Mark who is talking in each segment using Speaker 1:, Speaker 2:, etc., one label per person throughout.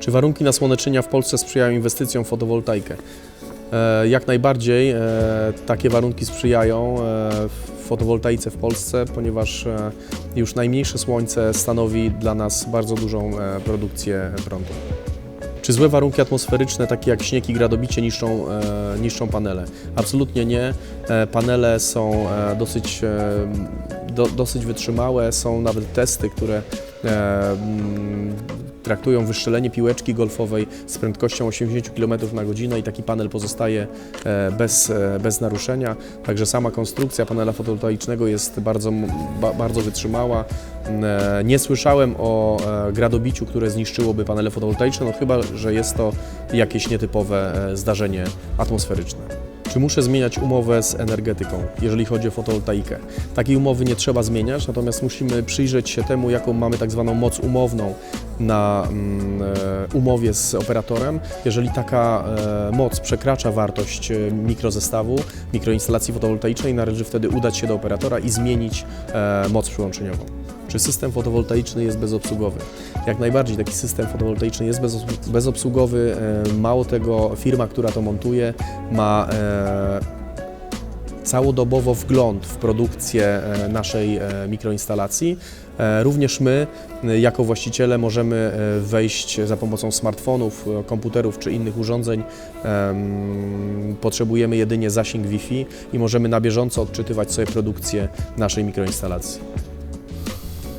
Speaker 1: Czy warunki nasłonecznienia w Polsce sprzyjają inwestycjom w fotowoltaikę? E, Jak najbardziej e, takie warunki sprzyjają e, fotowoltaice w Polsce, ponieważ już najmniejsze słońce stanowi dla nas bardzo dużą produkcję prądu. Czy złe warunki atmosferyczne, takie jak śnieg i gradobicie, niszczą, niszczą panele? Absolutnie nie. Panele są dosyć, do, dosyć wytrzymałe, są nawet testy, które traktują wystrzelenie piłeczki golfowej z prędkością 80 km na godzinę i taki panel pozostaje e, bez, e, bez naruszenia. Także sama konstrukcja panela fotowoltaicznego jest bardzo, bardzo wytrzymała. E, Nie słyszałem o gradobiciu, które zniszczyłoby panele fotowoltaiczne, no chyba, że jest to jakieś nietypowe zdarzenie atmosferyczne. Czy muszę zmieniać umowę z energetyką, jeżeli chodzi o fotowoltaikę? Takiej umowy nie trzeba zmieniać, natomiast musimy przyjrzeć się temu, jaką mamy tak zwaną moc umowną na mm, e, umowie z operatorem. Jeżeli taka e, moc przekracza wartość e, mikrozestawu, mikroinstalacji fotowoltaicznej, należy wtedy udać się do operatora i zmienić moc przyłączeniową. Czy system fotowoltaiczny jest bezobsługowy? Jak najbardziej taki system fotowoltaiczny jest bezobs- bezobsługowy. E, Mało tego, firma, która to montuje, ma e, całodobowo wgląd w produkcję e, naszej mikroinstalacji. Również my, jako właściciele, możemy wejść za pomocą smartfonów, komputerów czy innych urządzeń. Em, Potrzebujemy jedynie zasięg Wi-Fi i możemy na bieżąco odczytywać sobie produkcję naszej mikroinstalacji.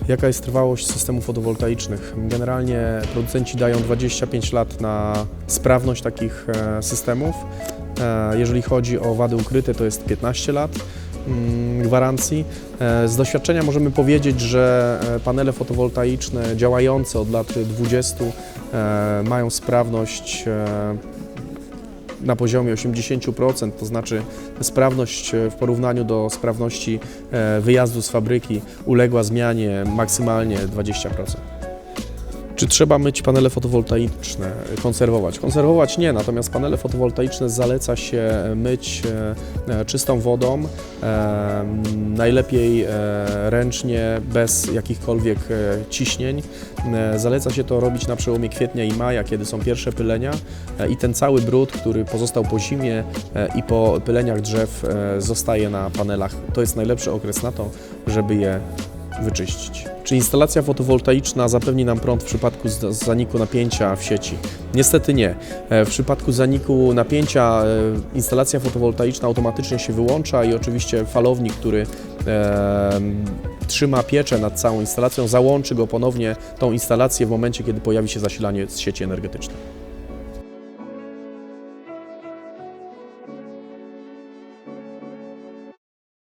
Speaker 1: Jaka jest trwałość systemów fotowoltaicznych? Generalnie producenci dają 25 lat na sprawność takich e, systemów. E, Jeżeli chodzi o wady ukryte, to jest 15 lat mm, gwarancji. E, Z doświadczenia możemy powiedzieć, że panele fotowoltaiczne działające od lat 20 e, mają sprawność na poziomie 80%, to znaczy sprawność e, w porównaniu do sprawności e, wyjazdu z fabryki uległa zmianie maksymalnie 20%. Czy trzeba myć panele fotowoltaiczne, konserwować? Konserwować nie, natomiast panele fotowoltaiczne zaleca się myć e, e, czystą wodą, e, najlepiej ręcznie, bez jakichkolwiek ciśnień. Zaleca się to robić na przełomie kwietnia i maja, kiedy są pierwsze pylenia i ten cały brud, który pozostał po zimie i po pyleniach drzew zostaje na panelach. To jest najlepszy okres na to, żeby je wyczyścić. Czy instalacja fotowoltaiczna zapewni nam prąd w przypadku zaniku napięcia w sieci? Niestety nie. E, W przypadku zaniku napięcia e, instalacja fotowoltaiczna automatycznie się wyłącza i oczywiście falownik, który e, trzyma pieczę nad całą instalacją, załączy go ponownie tą instalację w momencie, kiedy pojawi się zasilanie z sieci energetycznej.